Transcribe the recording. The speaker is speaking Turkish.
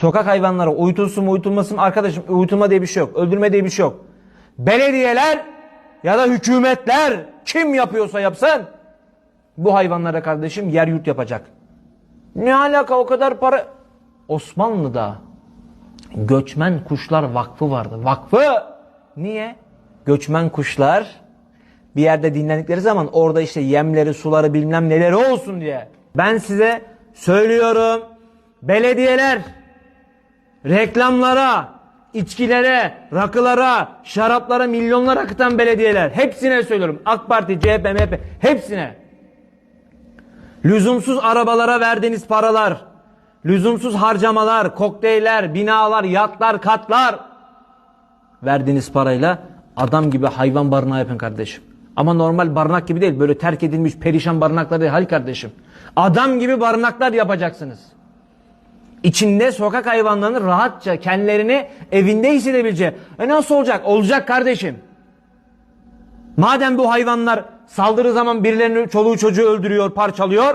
Sokak hayvanları uyutulsun mu uyutulmasın arkadaşım uyutulma diye bir şey yok. Öldürme diye bir şey yok. Belediyeler ya da hükümetler kim yapıyorsa yapsın bu hayvanlara kardeşim yer yurt yapacak. Ne alaka o kadar para? Osmanlı'da Göçmen Kuşlar Vakfı vardı. Vakfı! Niye? Göçmen kuşlar bir yerde dinlendikleri zaman orada işte yemleri, suları bilmem neleri olsun diye. Ben size söylüyorum. Belediyeler reklamlara, içkilere, rakılara, şaraplara milyonlar akıtan belediyeler. Hepsine söylüyorum. AK Parti, CHP, MHP hepsine. Lüzumsuz arabalara verdiğiniz paralar, lüzumsuz harcamalar, kokteyller, binalar, yatlar, katlar verdiğiniz parayla adam gibi hayvan barınağı yapın kardeşim. Ama normal barınak gibi değil. Böyle terk edilmiş perişan barınaklar değil. Hayır kardeşim. Adam gibi barınaklar yapacaksınız. İçinde sokak hayvanlarının rahatça kendilerini evinde hissedebileceği. E nasıl olacak? Olacak kardeşim. Madem bu hayvanlar saldırı zaman birilerini çoluğu çocuğu öldürüyor, parçalıyor.